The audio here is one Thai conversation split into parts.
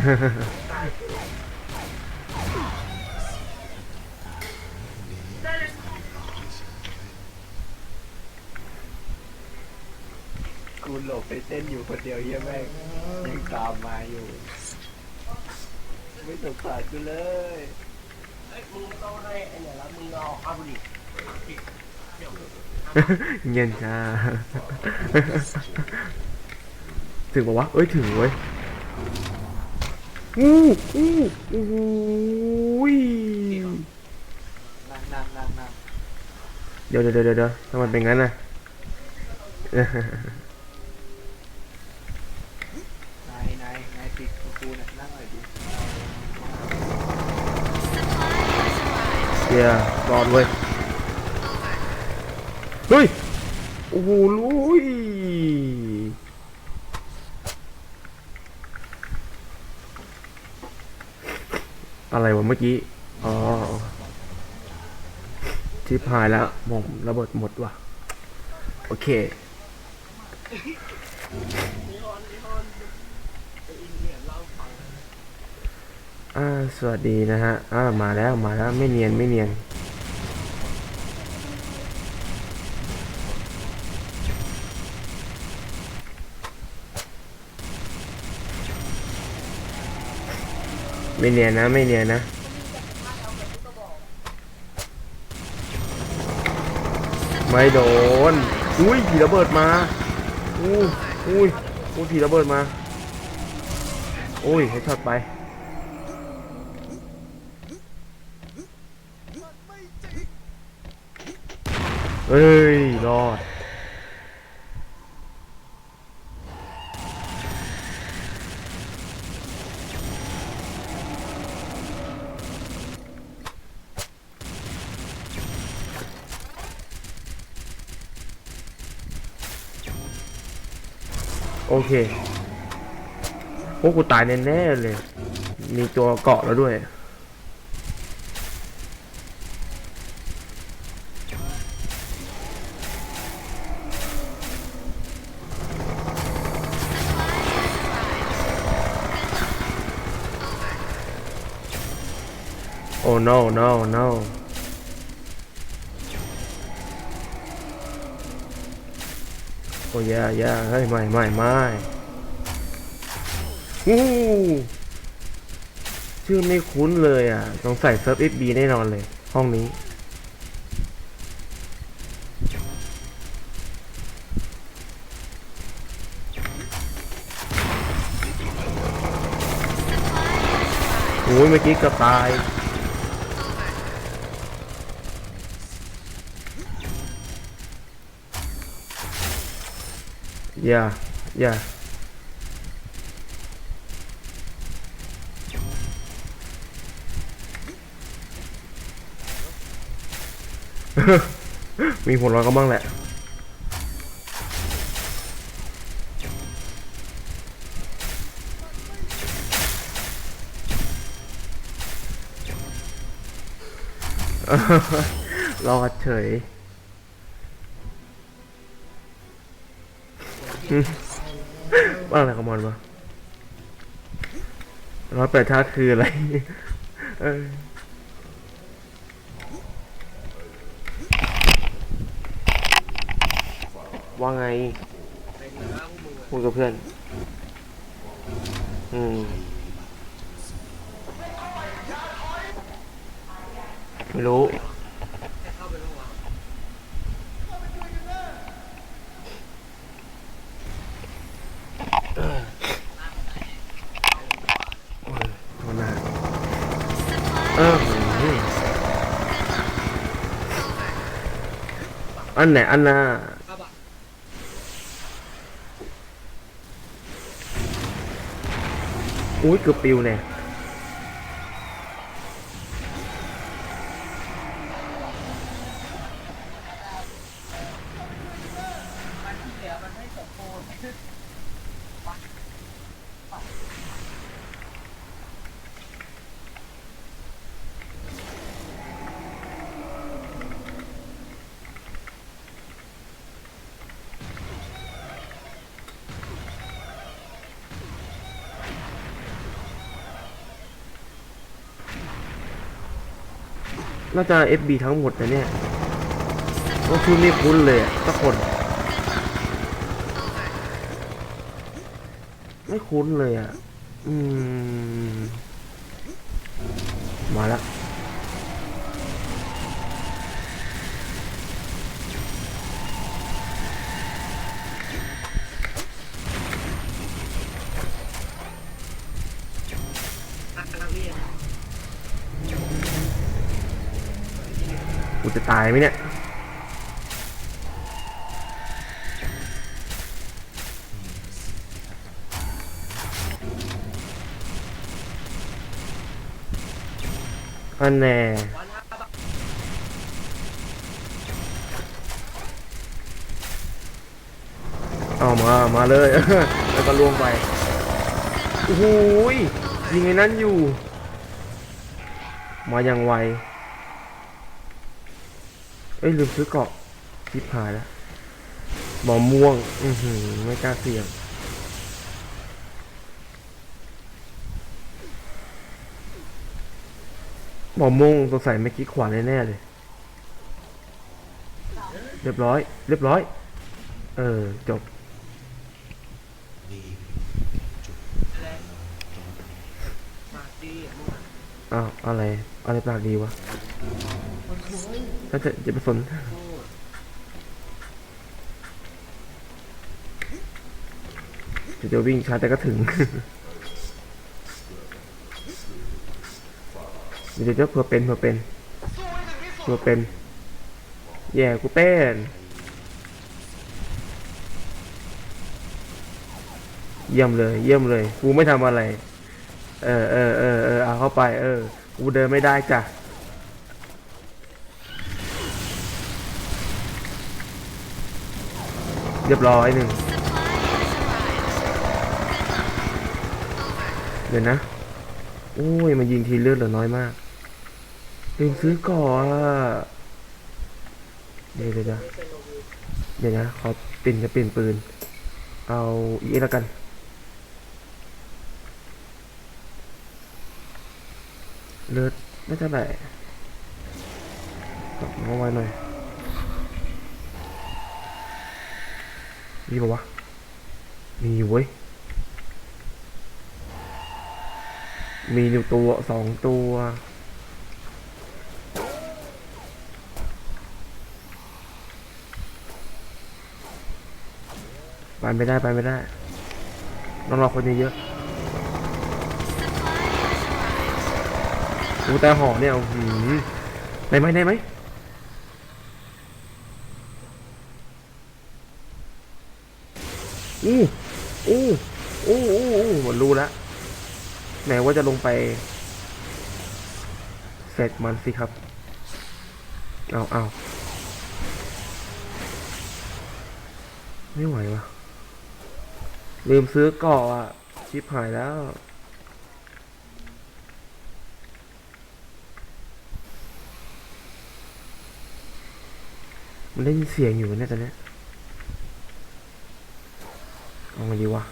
กได้เลยกูหลบไปเต้นอยู่คนเดียวเฮียแม่งยังตามมาอยู่ ไม่สงสารกูเลยเอ้ยมึงไม่ต้องให้ไอ้เนี่ยแล้วมึงเอาอาบุริเย็นจ้า ถึงบอกว่าเอ้ย ถึงเว้ย อู้อู้อู้หูยนั่งนั่งนั่งนั่งเดี๋ยวเดี๋ยวเดี๋ยวเดี๋ยวทำไมเป็นงั้นน่ะนายนายนายติดกูกูน่ะนั่งหน่อยดิเชียร์รอดเว้ยเฮ้ยโอ้โหลุย อะไรวะเมื่อกี้ อ๋อทิพายแล้วมงระเบิดหมดว่ะ โอเคอ่าสวัสดีนะฮะอ่ามาแล้วมาแล้วไม่เนียนไม่เนียน ไม่เนียนนะ ไม่เนียนนะไม่โดน อุ้ยผีระเบิดมาอู้ยอุ้ยอุ้ยผีระเบิดมา อุ้ยให้ช็อตไป เอ้ย รอด โอเคโอ้กูตายแน่ๆเลย มีตัวเกาะแล้วด้วย โอ้ no no no อ้ยาย่าเฮ้ยไม่ไม่ไม่อู้ชื่อไม่คุ้นเลยอะต้องใส่เซิร์ฟ FB แน่นอนเลย ห้องนี้โอ้ยเมื่อกี้กือบตาย อย่าอย่ามีผลร้อนก็บ้างแหละรอดเฉย ว่าอะไรของมันวะร้อยแปดชาติคืออะไรเออว่าไงพูดกับเพื่อน อืมไม่รู้ โอ้ยโทษนะ เออหืออันไหนอันน่ะอุ้ยเกือบปิวเนี่ย น่าจะ FB ทั้งหมดนะเนี่ยก็ชื่อไม่คุ้นเลยอะสักคน ไม่คุ้นเลยอะ อืม มาละ จะตายไหมเนี่ย อันแน่เอามา มาเลย แล้วก็ล่วงไป โอ้โหยยิงไอ้นั้นอยู่ มาอย่างไว อ้ยลืมซื้อเกาะทิพายแล้วหมอม่วง อือหือไม่กล้าเสี่ยงหมอม่วงสงสัยไม่คิดขวานแน่ๆเลย เรียบร้อย เรียบร้อย เออ จบอ้าวอะไร อะไรปากดีวะ ถ้าจะจะไปสนจะจะวิ่งช้าแต่ก็ถึง เดี๋ยวเดี๋ยวเผื่อเป็นเผื่อเป็นเผื่อเป็น แย่กูเป็นเยี่ยมเลย เยี่ยมเลย กูไม่ทำอะไร เออเออเออเออเอาเข้าไป เออ กูเดินไม่ได้จ้ะ เรียบร้อยหนึ่งเดี๋ยวนะโอ้ยมันยิงทีเลือดเหลือน้อยมากลืมซื้อก่อนอะเดี๋ยวเดี๋ยวเดี๋ยวเดี๋ยวนะขอเปลี่ยนจะเปลี่ยนปืน เอาอีแล้วกันเลือดไม่เท่าไหร่กลับมาไว้หน่อย มีปะวะ มีอยู่เว้ย มีอยู่ตัวสองตัวไปไม่ได้ไปไม่ได้ต้องรอคนเยอะๆอูแต่หอเนี่ยหืมได้ไหมได้ไหม อู้อู้อู้อู้อู้หมดรู้แล้วไหนว่าจะลงไปเสร็จมันสิครับ เอาเอาไม่ไหววะลืมซื้อกาะอะ ชิปหายแล้ว มันได้ยินเสียงอยู่เนี่ยตอนนี้ เอาไงดีวะ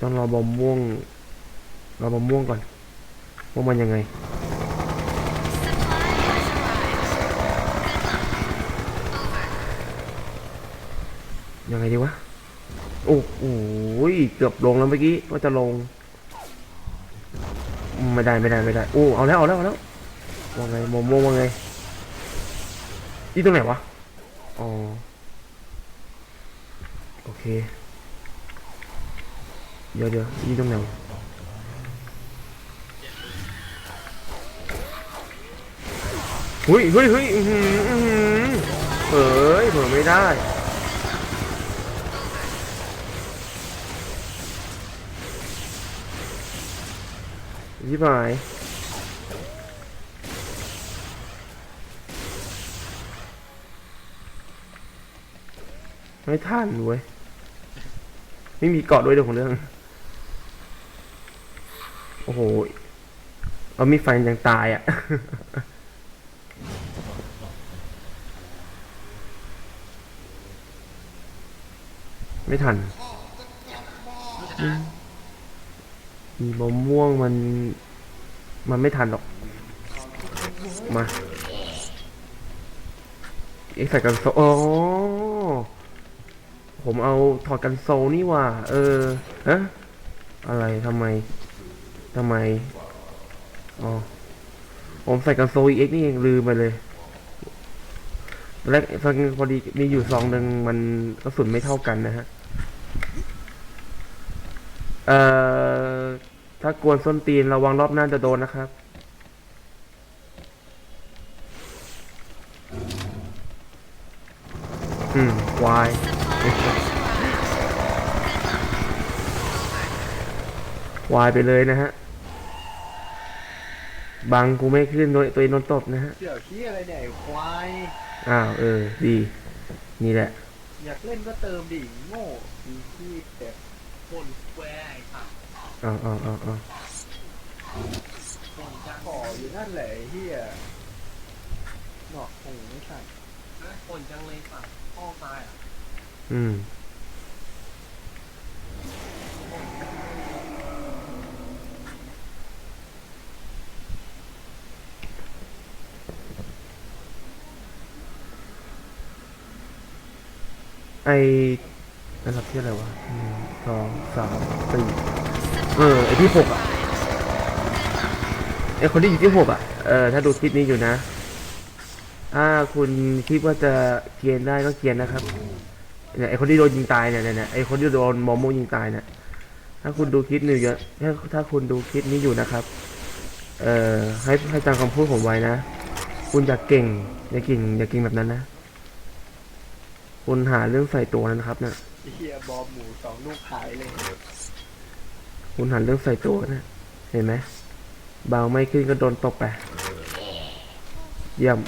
ต้องรอบอมม่วง รอบอมม่วงก่อน ว่ามันยังไง ยังไงดีวะ โอ้โหเกือบลงแล้วเมื่อกี้ว่าจะลง ไม่ได้ไม่ได้ไม่ได้ โอ้ เอาแล้วเอาแล้วเอาแล้ว ว่าไงมอมม่วงว่าไงที่ตรงไหนวะ อ๋อ โอเค เดี๋ยวเดี๋ยวยี่ตรงไหนวะเฮ้ยเฮ้ยเฮ้ยอื้ออเฮ้ยเผลอไม่ได้ยิบายไม่ทันเว้ย ไม่มีเกาะด้วยเดี๋ยวของเรื่อง โอ้โห เอามีไฟยังตายอะ ไม่ทัน มีมะม่วงมัน มันไม่ทันหรอก มา เอ็กใส่กันโซอ๋อ ผมเอาถอดกันโซลนี่ว่า เออฮะอะไรทำไมทำไมอ๋อผมใส่กันโซลเอ็กนี่เองลืมไปเลยแรกตอนพอดีมีอยู่ซองหนึ่งมันกระสุนไม่เท่ากันนะฮะ เอ่อ ถ้ากวนส้นตีนระวังรอบหน้าจะโดนนะครับ อืมวาย วายไปเลยนะฮะ บังกูไม่ขึ้นโดยตัวเองโดนตบนะฮะ เสี่ยวขี้อะไรเนี่ยไอ้ควาย อ้าวเออ ดี นี่แหละ อยากเล่นก็เติมดิโง่อีขี้แต่คนแควร์ไอ้สัตว์อ้าวอ้าวอ้าวอ้าวคนจังขออยู่นั่นแหละไอ้เฮียหนอกหูไม่ใส่นะคนจังเลยสัตว์พ่อตายอะ อืม ไอระดับที่อะไรวะหนึ่งสองสามสี่เออไอที่หกอะไอคนที่อยู่ที่หกอะเออถ้าดูคลิปนี้อยู่นะ ถ้าคุณคิดว่าจะเกียนได้ก็เกียนนะครับเนี่ยไอคนที่โดนยิงตายเนี่ยเนี่ยเนี่ยไอคนที่โดนมอมโมยิงตายเนี่ยถ้าคุณดูคลิปนี้เยอะถ้าถ้าคุณดูคลิปนี้อยู่นะครับ เอ่อให้ให้จำคำพูดผมไว้นะ คุณอย่าเก่งอย่าเก่งอย่าเก่งแบบนั้นนะ คุณหาเรื่องใส่ตัวนะครับเนะไอ้เฮียบอมหมูสองลูกขายเลยคุณหันเรื่องใส่ตัวนะ เห็นไหมเบาไม่ขึ้นก็โดนตบไปเยี่ยม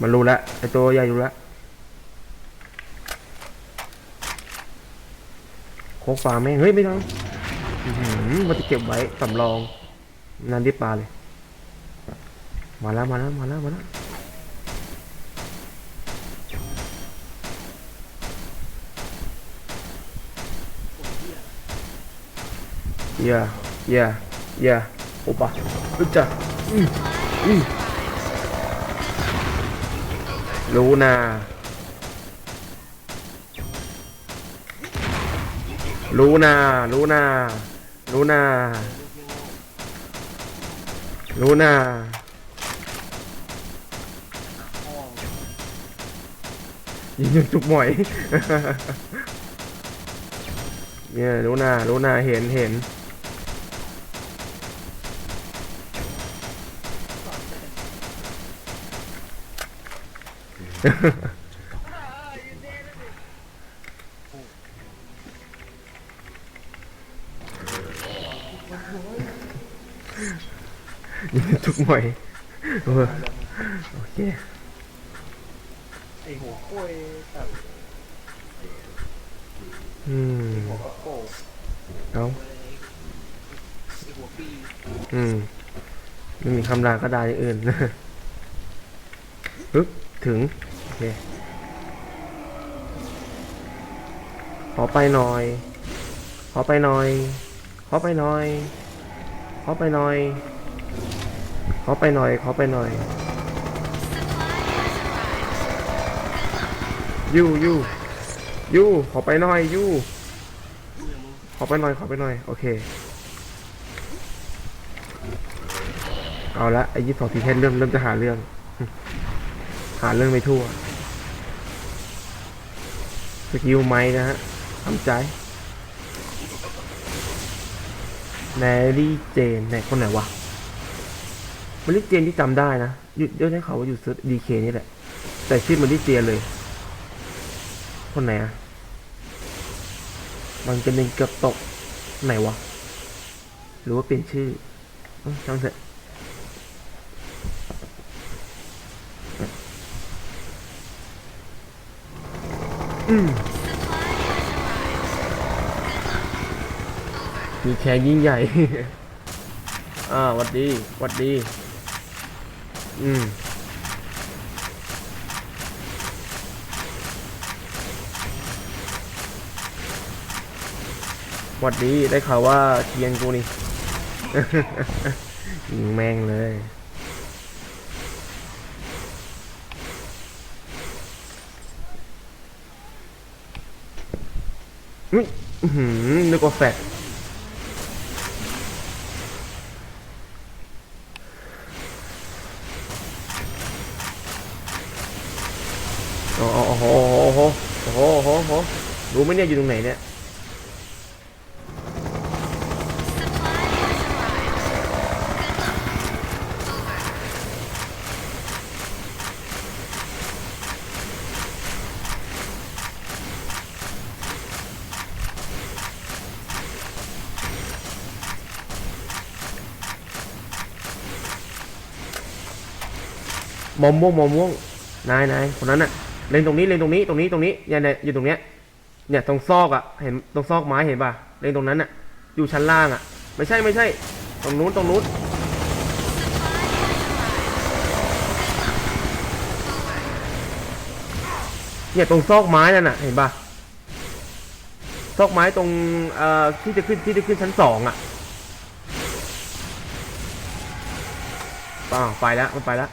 มันรู้แล้วไอตัวใหญ่รู้แล้วโคกฟ้าแม่งเฮ้ยไม่ต้องมันจะเก็บไว้สำรองนั่นรีบปลาเลย มาแล้วมาแล้วมาแล้วมาแล้วเย่เย่เย่โอปะอึจ้ะอืมอืม รู้นา รู้นา รู้นา รู้นา รู้นา ยิงจนจุกหมอย เนี่ยรู้นา รู้นา เห็นเห็น ยิงจนจุกหมอยเออโอเคไอ้หัวโค้ยแต่อืมหัวกระโปงเอาไอ้หัวปีอืมไม่มีคำรากระดาษอย่างอื่นปึ๊บถึงโอ เคขอไปหน่อย ขอไปหน่อย ขอไปหน่อย ขอไปหน่อย ขอไปหน่อย ขอไปหน่อยยูยูยูขอไปหน่อยยูขอไปหน่อย ขอไปหน่อย โอเค เอาละไอ้ยี่สองทีเทนเริ่มเริ่มจะหาเรื่อง หาเรื่องไม่ทั่ว สกิลไม้นะฮะทำใจแมรี่เจนไหนคนไหนวะแมรี่เจนที่จำได้นะหยุดเดี๋ยวให้เขาว่าอยู่เซิร์ดีเคนี่แหละ แต่ชื่อแมรี่เจนเลย คนไหนอะมันจะเป็นเกือบตกไหนวะ หรือว่าเปลี่ยนชื่อช่างเถอะ มีแค่ยิ่งใหญ่ อ่าวัดดีวัดดี อืมวัดดีได้ข่าวว่าเทียนกูนี่ ยิงแม่งเลย อุ้ยนึกว่าแฟดโอ้โหโอ้โหโอ้โหโอ้โหโอ้โหโอ้โหรู้ไหมเนี่ยอยู่ตรงไหนเนี่ย มอมม่วงมอมม่วงนายนายคนนั้นน่ะเล็งตรงนี้เล็งตรงนี้ตรงนี้ตรงนี้เนี่ยเนี่ยอยู่ตรงเนี้ยเนี่ยตรงซอกอะเห็นตรงซอกไม้เห็นป่ะเล็งตรงนั้นน่ะ อยู่ชั้นล่างอะ ไม่ใช่ไม่ใช่ ตรงนู้นตรงนู้นเนี่ยตรงซอกไม้นั่นน่ะเห็นป่ะซอกไม้ตรงเอ่อที่จะขึ้นที่จะขึ้นชั้นสองอะอ้าวไปแล้วมันไปแล้ว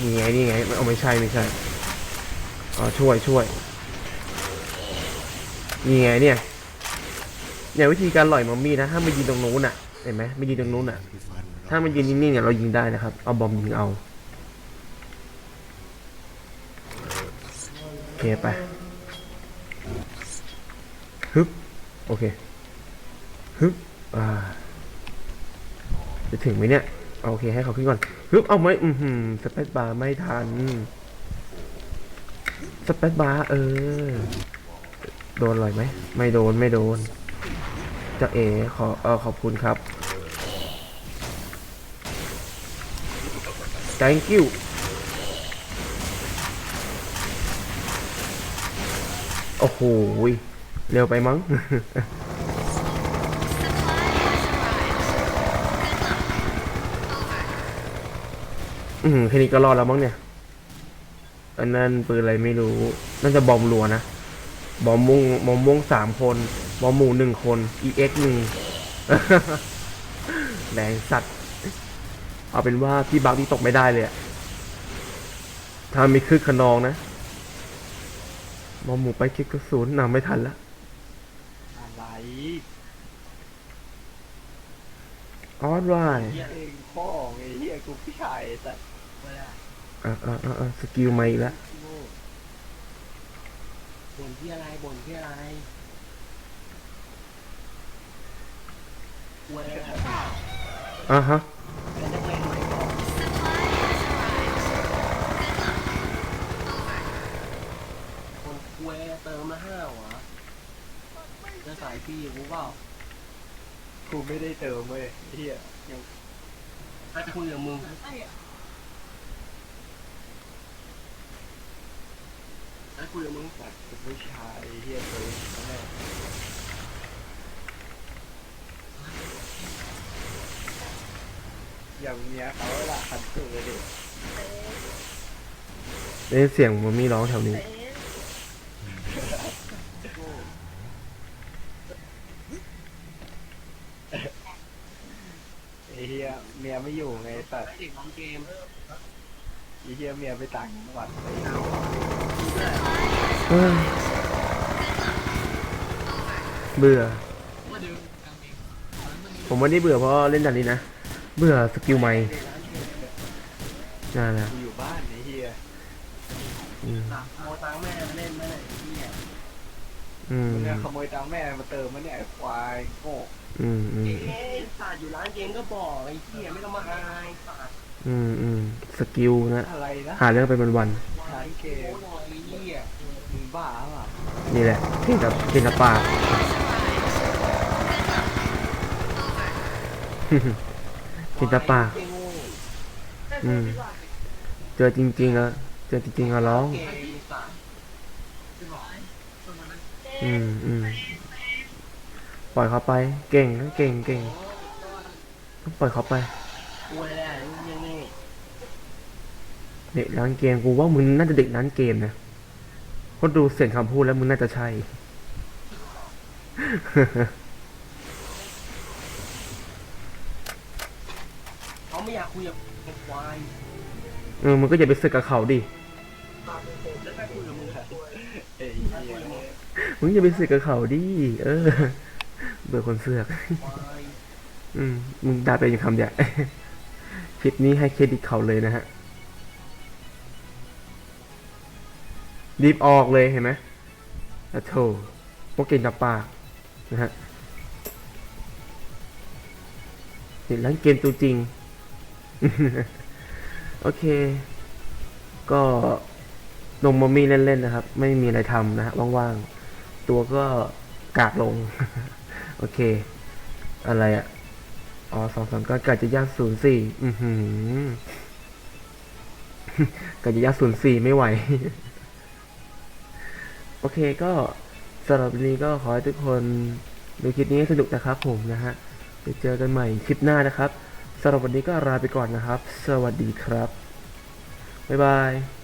นี่ไงนี่ไงเอาไม่ใช่ไม่ใช่อ๋อช่วยช่วยนี่ไงเนี่ยเนี่ยวิธีการหล่อยมัมมี่นะถ้ามันยิงตรงนู้นอะเห็นไหมไม่ยิงตรงนู้นอะ ถ้ามันยิงนิ่งๆเนี่ยเรายิงได้นะครับ เอาบอมยิงเอาโอเคไปฮึบโอเคฮึบอ่าจะถึงไหมเนี่ยเอาโอเคให้เขาขึ้นก่อน ฮึบเอาไหมอือหือสเปซบาร์ไม่ทัน สเปซบาร์เออ โดนอะไรอยไหม ไม่โดนไม่โดนเจะเอขอเออขอบคุณครับ thank you โอ้โห เร็วไปมั้ง อืมแค่นี้ก็รอดแล้วมั้งเนี่ย อันนั้นปืนอะไรไม่รู้ น่าจะบอมรัวนะ บอมมุงบอมม่วงสามคน บอมหมูหนึ่งคน EX หนึ่งแรงสัตว์ เอาเป็นว่าพี่บักที่ตกไม่ได้เลยอะถ้ามีคึกขนองนะ บอมหมูไปคิดกระสุนนำไม่ทันละอะไรออสไลน์เองพ่อไงเฮียกูพี่ชายแต่ อ่าอ่าอ่าอ่าสกิลมาอีกแล้วโง่บ่นที่อะไรบ่นที่อะไรกลัวอะไรอ่าฮะเป็นนักเรียนใหม่ก่อนคนกลัวเติมมาห้าวเหรอจะสายฟรีกูเปล่ากูไม่ได้เติมเว้ยเฮียยังให้คุยกับมึง ให้คุยกับมึงแบบเป็นผู้ชายเฮียเติมแม่อย่างเมียเขาละคันสุดเลยดิได้เสียงมันมีร้องแถวนี้เอ๊ะไอ้เฮียเมียไม่อยู่ไงแต่เด็กของเกมไอ้เฮียเมียไปต่างจังหวัดไปเอ้ยเบื่อ ผมไม่ได้เบื่อเพราะเล่นด่านนี้นะ เบื่อสกิลไม่นั่นแหละกูอยู่บ้านไอ้เฮียอืมโมตังแม่เล่นไหมเนี่ยไอ้เหี้ยอืมมึงเนี่ยขโมยตังค์แม่มาเติมมันเนี่ยไอ้ควายโง่อืมอืมเอ๊ะศาสตร์อยู่ร้านเกมก็บอกไอ้เหี้ยไม่ต้องมาอายศาสตร์ อืมอืมสกิลนะ อะไรนะหาเรื่องไปวันวันร้านเกโอ้มยไอ้เหี้ยมึงบ้าเปล่ะๆนี่แหละเก่งกับเก่งกับปากเก่งกับปากไอ้โง่ไปพูดดีกว่าเจอจริงๆอะเจอจริงๆอะร้อง เกมศาสตร์เจ๊อืมอืมปล่อยเขาไป เก่งนะเก่งเก่งต้องปล่อยเขาไปควยแหละยังนี่ เด็กร้านเกมกูว่ามึงน่าจะเด็กร้านเกมนะเพราะดูเสียงคำพูดแล้วมึงน่าจะใช่เขาไม่อยากคุยกับควายเออมึงก็อย่าไปสึกกับเขาดิจะไปคุยกับมึงค่ะเอ้ยจะคุยกับมึงมึงอย่าไปสึกกับเขาดิเออ เบื่อคนเสือกควายอืมมึงด่าไปอย่างคำเดียวคลิปนี้ให้เครดิตเขาเลยนะฮะ รีบออกเลยเห็นไหมอะโถพวกเก่งดับปากนะฮะเห็นร้านเกมตัวจริง โอเค ก็ลงมามี่เล่นๆนะครับ ไม่มีอะไรทำนะฮะว่างๆ ตัวก็กากลง โอเค อะไรอะอ๋อสองสามก็กาจะยากศูนย์สี่อือหือกาจะยากศูนย์สี่ไม่ไหว โอเคก็สำหรับวันนี้ก็ขอให้ทุกคนดูคลิปนี้สนุกนะครับผมนะฮะไปเจอกันใหม่คลิปหน้านะครับสำหรับวันนี้ก็ลาไปก่อนนะครับ สวัสดีครับ บ๊ายบาย